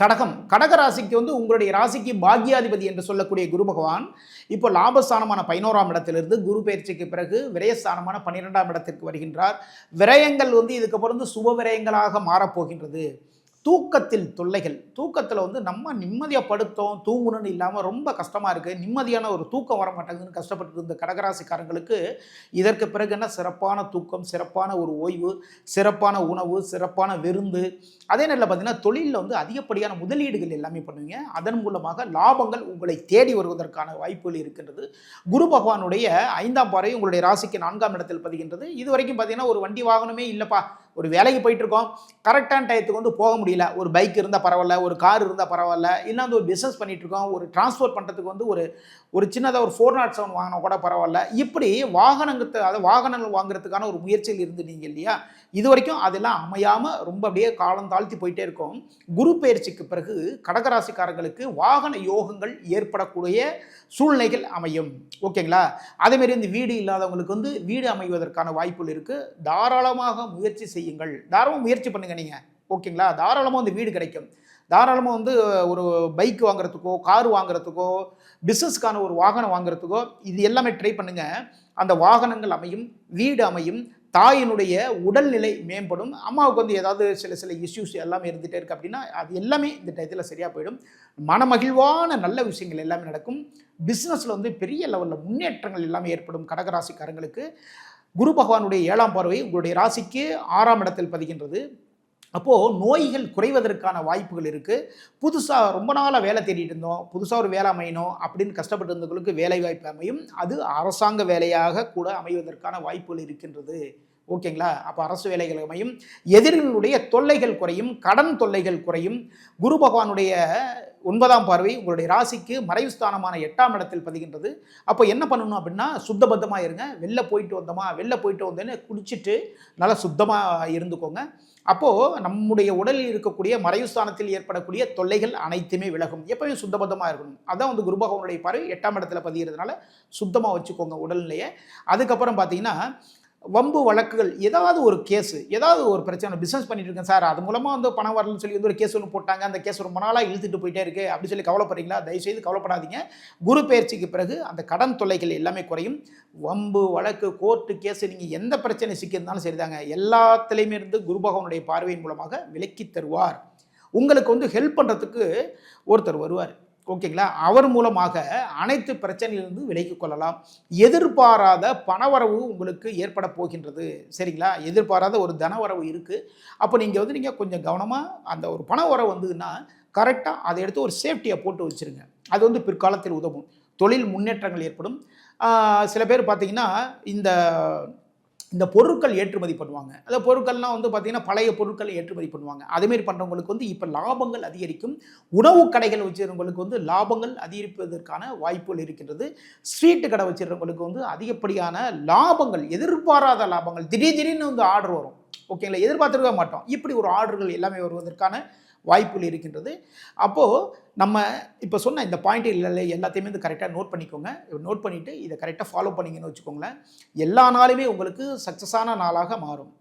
கடகம். கடக ராசிக்கு வந்து உங்களுடைய ராசிக்கு பாக்யாதிபதி என்று சொல்லக்கூடிய குரு பகவான் இப்போ லாபஸ்தானமான பதினோராம் இடத்திலிருந்து குரு பயிற்சிக்கு பிறகு விரயஸ்தானமான பன்னிரெண்டாம் இடத்திற்கு வருகின்றார். விரயங்கள் வந்து இதுக்கப்புறம் வந்து சுப விரயங்களாக மாறப்போகின்றது. தூக்கத்தில் தொல்லைகள். தூக்கத்தில் வந்து நம்ம நிம்மதியாக படுத்தோம் தூங்கணும்னு இல்லாமல் ரொம்ப கஷ்டமாக இருக்குது நிம்மதியான ஒரு தூக்கம் வர மாட்டேங்குதுன்னு கஷ்டப்பட்டு இருந்த கடகராசிக்காரங்களுக்கு இதற்கு பிறகு என்ன? சிறப்பான தூக்கம் சிறப்பான ஒரு ஓய்வு சிறப்பான உணவு சிறப்பான விருந்து. அதே நேரத்தில் பார்த்திங்கன்னா தொழிலில் வந்து அதிகப்படியான முதலீடுகள் எல்லாமே பண்ணுவீங்க. அதன் மூலமாக லாபங்கள் உங்களை தேடி வருவதற்கான வாய்ப்புகள் இருக்கின்றது. குரு பகவானுடைய ஐந்தாம் பாறை உங்களுடைய ராசிக்கு நான்காம் இடத்தில் பதிகின்றது. இது வரைக்கும் பார்த்தீங்கன்னா ஒரு வண்டி வாகனமே இல்லைப்பா. ஒரு வேலைக்கு போயிட்டு இருக்கோம் கரெக்டான டயத்துக்கு வந்து போக முடியல. ஒரு பைக் இருந்தால் பரவாயில்ல ஒரு கார் இருந்தால் பரவாயில்ல. இல்லை வந்து ஒரு பிஸ்னஸ் பண்ணிட்டு இருக்கோம் ஒரு டிரான்ஸ்போர்ட் பண்ணுறதுக்கு வந்து ஒரு ஒரு சின்னதாக ஒரு ஃபோர் நாட் செவன் வாங்கினா கூட பரவாயில்ல. இப்படி வாகனங்கத்தை அதாவது வாகனங்கள் வாங்குறதுக்கான ஒரு முயற்சியில் இருந்துட்டீங்க இல்லையா? இது வரைக்கும் அதெல்லாம் அமையாமல் ரொம்ப அப்படியே காலம் தாழ்த்தி போயிட்டே இருக்கும். குரு பயிற்சிக்கு பிறகு கடகராசிக்காரர்களுக்கு வாகன யோகங்கள் ஏற்படக்கூடிய சூழ்நிலைகள் அமையும். ஓகேங்களா? அதேமாரி இந்த வீடு இல்லாதவங்களுக்கு வந்து வீடு அமைவதற்கான வாய்ப்புகள் இருக்குது தாராளமாக முயற்சி செய்யுங்கள். தாராளமாக முயற்சி பண்ணுங்க நீங்கள் ஓகேங்களா? தாராளமாக வந்து வீடு கிடைக்கும். தாராளமாக வந்து ஒரு பைக் வாங்குறதுக்கோ கார் வாங்குறதுக்கோ பிஸ்னஸ்க்கான ஒரு வாகனம் வாங்குறதுக்கோ இது எல்லாமே ட்ரை பண்ணுங்கள் அந்த வாகனங்கள் அமையும் வீடு அமையும் தாயினுடைய உடல்நிலை மேம்படும். அம்மாவுக்கு வந்து ஏதாவது சில சில இஷ்யூஸ் எல்லாமே இருந்துகிட்டே இருக்குது அப்படின்னா அது எல்லாமே இந்த டயத்தில் சரியாக போயிடும். மனமகிழ்வான நல்ல விஷயங்கள் எல்லாமே நடக்கும். பிஸ்னஸில் வந்து பெரிய லெவலில் முன்னேற்றங்கள் எல்லாமே ஏற்படும். கடகராசிக்காரங்களுக்கு. குரு பகவானுடைய ஏழாம் பார்வை உங்களுடைய ராசிக்கு ஆறாம் இடத்தில் பதிகின்றது. அப்போது நோய்கள் குறைவதற்கான வாய்ப்புகள் இருக்குது புதுசாக ரொம்ப நாளாக வேலை தேடிட்டு இருந்தோம். புதுசாக ஒரு வேலை அமையணும் அப்படின்னு கஷ்டப்பட்டு இருந்தவங்களுக்கு வேலை வாய்ப்பு அமையும். அது அரசாங்க வேலையாக கூட அமைவதற்கான வாய்ப்புகள் இருக்கின்றது. ஓகேங்களா? அப்போ அரசு வேலைகள் அமையும் எதிரிகளுடைய தொல்லைகள் குறையும் கடன் தொல்லைகள் குறையும். குரு பகவானுடைய ஒன்பதாம் பார்வை உங்களுடைய ராசிக்கு மறைவு ஸ்தானமான எட்டாம் இடத்தில் பதிகின்றது. அப்போ என்ன பண்ணணும் அப்படின்னா சுத்தபத்தமாக இருங்க. வெளில போயிட்டு வந்தோமா வெளில போயிட்டு வந்தேன்னு குடிச்சிட்டு நல்லா சுத்தமாக இருந்துக்கோங்க. அப்போது நம்முடைய உடலில் இருக்கக்கூடிய மறைவு ஸ்தானத்தில் ஏற்படக்கூடிய தொல்லைகள் அனைத்துமே விலகும். எப்பவுமே சுத்தபத்தமாக இருக்கணும். அதான் வந்து குரு பகவானுடைய பார்வை எட்டாம் இடத்துல பதிகிறதுனால சுத்தமாக வச்சுக்கோங்க உடல்நிலையை. அதுக்கப்புறம் பார்த்தீங்கன்னா வம்பு வழக்குகள் ஏதாவது ஒரு கேஸு ஏதாவது ஒரு பிரச்சனை பிஸ்னஸ் பண்ணிட்டு இருக்கேன் சார் அது மூலமாக வந்து பணம் வரலன்னு சொல்லி வந்து ஒரு கேஸ் ஒன்று போட்டாங்க அந்த கேஸ் ரொம்ப நாளாக இழுத்துட்டு போயிட்டே இருக்குது அப்படின்னு சொல்லி கவலைப்படுறீங்களா? தயவுசெய்து கவலைப்படாதீங்க. குரு பயிற்சிக்கு பிறகு அந்த கடன் தொல்லைகள் எல்லாமே குறையும். வம்பு வழக்கு கோர்ட்டு கேஸு நீங்கள் எந்த பிரச்சனை சிக்கியிருந்தாலும் சரிதாங்க. எல்லாத்துலேயுமே இருந்து குரு பகவானுடைய பார்வையின் மூலமாக விலக்கி தருவார். உங்களுக்கு வந்து ஹெல்ப் பண்ணுறதுக்கு ஒருத்தர் வருவார். ஓகேங்களா? அவர் மூலமாக அனைத்து பிரச்சனையிலிருந்து விலகி கொள்ளலாம். எதிர்பாராத பணவரவு உங்களுக்கு ஏற்பட போகின்றது. சரிங்களா? எதிர்பாராத ஒரு தனவரவு இருக்குது அப்போ நீங்கள் வந்து நீங்கள் கொஞ்சம் கவனமாக அந்த ஒரு பணவரவு வந்ததுன்னா கரெக்டாக அதை எடுத்து ஒரு சேஃப்டியை போட்டு வச்சுருங்க. அது வந்து பிற்காலத்தில் உதவும். தொழில் முன்னேற்றங்கள் ஏற்படும். சில பேர் பார்த்திங்கன்னா இந்த இந்த பொருட்கள் ஏற்றுமதி பண்ணுவாங்க. அந்த பொருட்கள்லாம் வந்து பார்த்திங்கன்னா பழைய பொருட்கள் ஏற்றுமதி பண்ணுவாங்க. அதேமாரி பண்ணுறவங்களுக்கு வந்து இப்போ லாபங்கள் அதிகரிக்கும். உணவு கடைகள் வச்சுருக்கவங்களுக்கு வந்து லாபங்கள் அதிகரிப்பதற்கான வாய்ப்புகள் இருக்கின்றது. ஸ்ட்ரீட்டு கடை வச்சுருக்கவங்களுக்கு வந்து அதிகப்படியான லாபங்கள் எதிர்பாராத லாபங்கள். திடீர் திடீர்னு வந்து ஆர்டர் வரும். ஓகேங்களா? எதிர்பார்த்துருக்க மாட்டோம். இப்படி ஒரு ஆர்டர்கள் எல்லாமே வருவதற்கான வாய்ப்புகள் இருக்கின்றது. அப்போது நம்ம இப்போ சொன்ன இந்த பாயிண்ட் இல்லை எல்லாத்தையுமே வந்து கரெக்டாக நோட் பண்ணிக்கோங்க. நோட் பண்ணிவிட்டு இதை கரெக்டாக ஃபாலோ பண்ணிங்கன்னு வச்சுக்கோங்களேன். எல்லா நாளுமே உங்களுக்கு சக்ஸஸான நாளாக மாறும்.